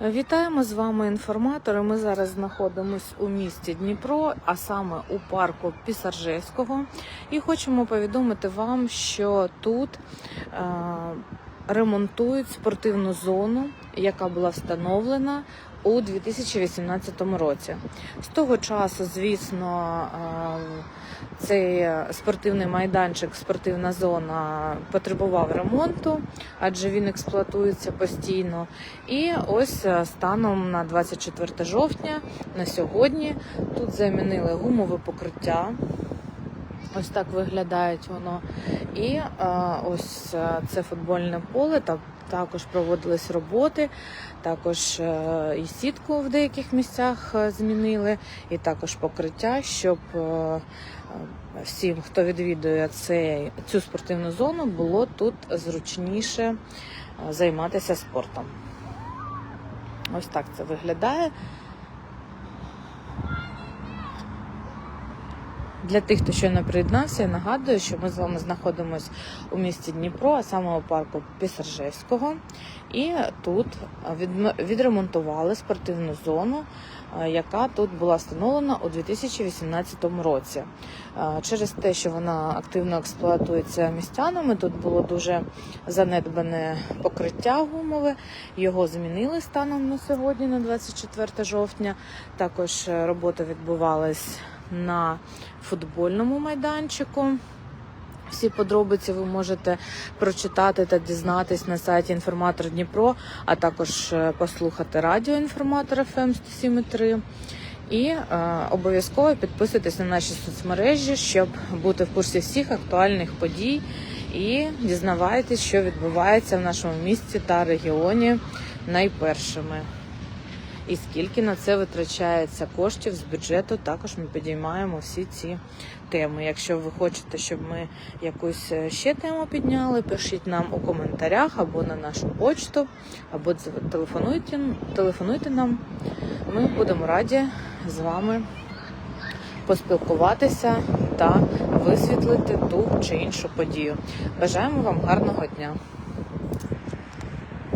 Вітаємо з вами інформатори. Ми зараз знаходимося у місті Дніпро, а саме у парку Пісаржевського. І хочемо повідомити вам, що тут е, ремонтують спортивну зону, яка була встановлена у 2018 році. З того часу, звісно, е, цей спортивний майданчик, спортивна зона потребував ремонту, адже він експлуатується постійно. І ось е, станом на 24 жовтня на сьогодні тут замінили гумове покриття. Ось так виглядає воно. І е, ось е, це футбольне поле. Та також проводились роботи, також е, і сітку в деяких місцях змінили, і також покриття, щоб е, всім, хто відвідує цей, цю спортивну зону, було тут зручніше займатися спортом. Ось так це виглядає. Для тих, хто щойно приєднався, я нагадую, що ми з вами знаходимося у місті Дніпро, а саме у парку Пісаржевського. І тут відремонтували спортивну зону, яка тут була встановлена у 2018 році. Через те, що вона активно експлуатується містянами, тут було дуже занедбане покриття гумове. Його змінили станом на сьогодні, на 24 жовтня. Також е, робота відбувалась на футбольному майданчику. Всі подробиці ви можете прочитати та дізнатись на сайті Інформатор Дніпро, а також е, послухати радіо Інформатор ФМ 107.3. І е, обов'язково підписуйтесь на наші соцмережі, щоб бути в курсі всіх актуальних подій і дізнавайтесь, що відбувається в нашому місті та регіоні найпершими. І скільки на це витрачається коштів з бюджету, також ми підіймаємо всі ці теми. Якщо ви хочете, щоб ми якусь е, ще тему підняли, пишіть нам у коментарях або на нашу почту, або телефонуйте, телефонуйте нам. Ми будемо раді з вами поспілкуватися та висвітлити ту чи іншу подію. Бажаємо вам гарного дня!